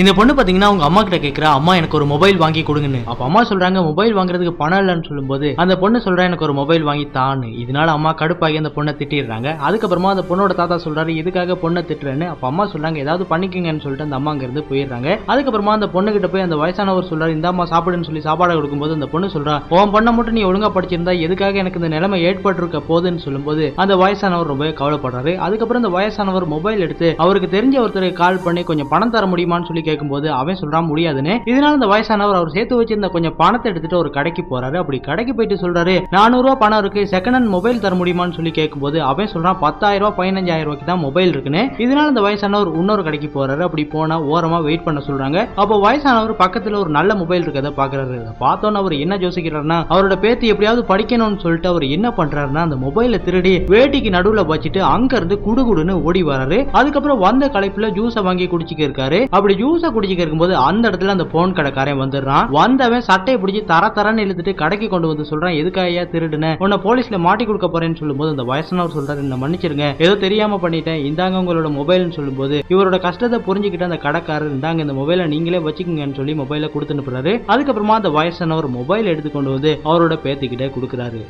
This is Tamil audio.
இந்த பொண்ணு பாத்தீங்கன்னா அவங்க அம்மா கிட்ட கேக்குறா அம்மா எனக்கு ஒரு மொபைல் வாங்கி கொடுங்கன்னு. அப்ப அம்மா சொல்றாங்க மொபைல் வாங்குறதுக்கு பணம் இல்லைன்னு சொல்லும்போது அந்த பொண்ணு சொல்றா எனக்கு ஒரு மொபைல் வாங்கி தான்னு. இதனால அம்மா கடுப்பாகி அந்த பொண்ணை திட்டிடுறாங்க. அதுக்கப்புறமா அந்த பொண்ணோட தாத்தா சொல்றாரு இதுக்காக பொண்ணை திட்டுறேன்னு? அப்ப அம்மா சொல்றாங்க ஏதாவது பண்ணிக்கங்கன்னு சொல்லிட்டு அந்த அம்மா இருந்து போயிடுறாங்க. அதுக்கப்புறமா அந்த பொண்ணு கிட்ட போய் அந்த வயசானவர் சொல்றாரு இந்த அம்மா சாப்பிடுன்னு சொல்லி சாப்பாடு கொடுக்கும்போது அந்த பொண்ணு சொல்றா உன் பொண்ணை மட்டும் நீ ஒழுங்கா படிச்சிருந்தா எதுக்காக எனக்கு இந்த நிலைமை ஏற்பட்டிருக்க போதுன்னு சொல்லும்போது அந்த வயசானவர் ரொம்ப கவலைப்படுறாரு. அதுக்கப்புறம் அந்த வயசானவர் மொபைல் எடுத்து அவருக்கு தெரிஞ்ச ஒருத்தருக்கு கால் பண்ணி கொஞ்சம் பணம் தர முடியுமான்னு சொல்லி கேட்கும்போது அவன் சொல்றான் முடியாதுன்னு. இதனால அந்த வயசானவர் அவர் சேர்த்து வச்சிருந்த கொஞ்சம் பணத்தை எடுத்துட்டு ஒரு கடைக்கு போறாரு. அப்படி கடைக்கு போயிட்டு சொல்றாரு நானூறு ரூபா பணம் இருக்கு செகண்ட் ஹேண்ட் மொபைல் தர முடியுமான்னு சொல்லி கேட்கும்போது அவன் சொல்றான் பத்தாயிரம் ரூபாய் பதினஞ்சாயிரம் ரூபாய்க்கு தான் மொபைல் இருக்குன்னு. இதனால அந்த வயசானவர் இன்னொரு கடைக்கு போறாரு. அப்படி போனா ஓரமா வெயிட் பண்ண சொல்றாங்க. அப்போ வயசானவர் பக்கத்துல ஒரு நல்ல மொபைல் இருக்கிறத பாக்குறாரு. பார்த்தோன்னு அவர் என்ன யோசிக்கிறாருன்னா அவரோட பேத்து எப்படியாவது படிக்கணும்னு சொல்லிட்டு அவர் என்ன பண்றாருன்னா அந்த மொபைலை திருடி வேட்டிக்கு நடுவுல வச்சுட்டு அங்க இருந்து குடுகுடுன்னு ஓடி வராரு. அதுக்கப்புறம் வந்த கலைப்புல ஜூஸை வாங்கி குடிச்சிக்க இருக்காரு. அப்படி ஜூஸை குடிச்சிக்க இருக்கும்போது அந்த இடத்துல அந்த போன் கடைக்காரன் வந்துடுறான். வந்தவன் சட்டையை பிடிச்சி தர தரன்னு இழுத்துட்டு கடைக்கு கொண்டு வந்து சொல்றான் எதுக்காக திருடுன? உன்னை போலீஸ்ல மாட்டி கொடுக்க போறேன்னு சொல்லும்போது அந்த வயசானவர் சொல்றாரு என்ன மன்னிச்சிருங்க. ஏதோ தெரியாம பண்ணிட்டேன். இந்தாங்க உங்களோட மொபைல்னு சொல்லும்போது இவரோட கஷ்டத்தை புரிஞ்சுக்கிட்டு அந்த கடைக்காரர் இந்தாங்க இந்த மொபைலை நீங்களே வச்சுக்கோங்கன்னு சொல்லி மொபைலை கொடுத்து அனுப்புறாரு. அதுக்கப்புறமா அந்த வயசானவர் மொபைல் எடுத்து கொண்டு வந்து அவரோட பேத்திக்கிட்டே கொடுக்குறாரு.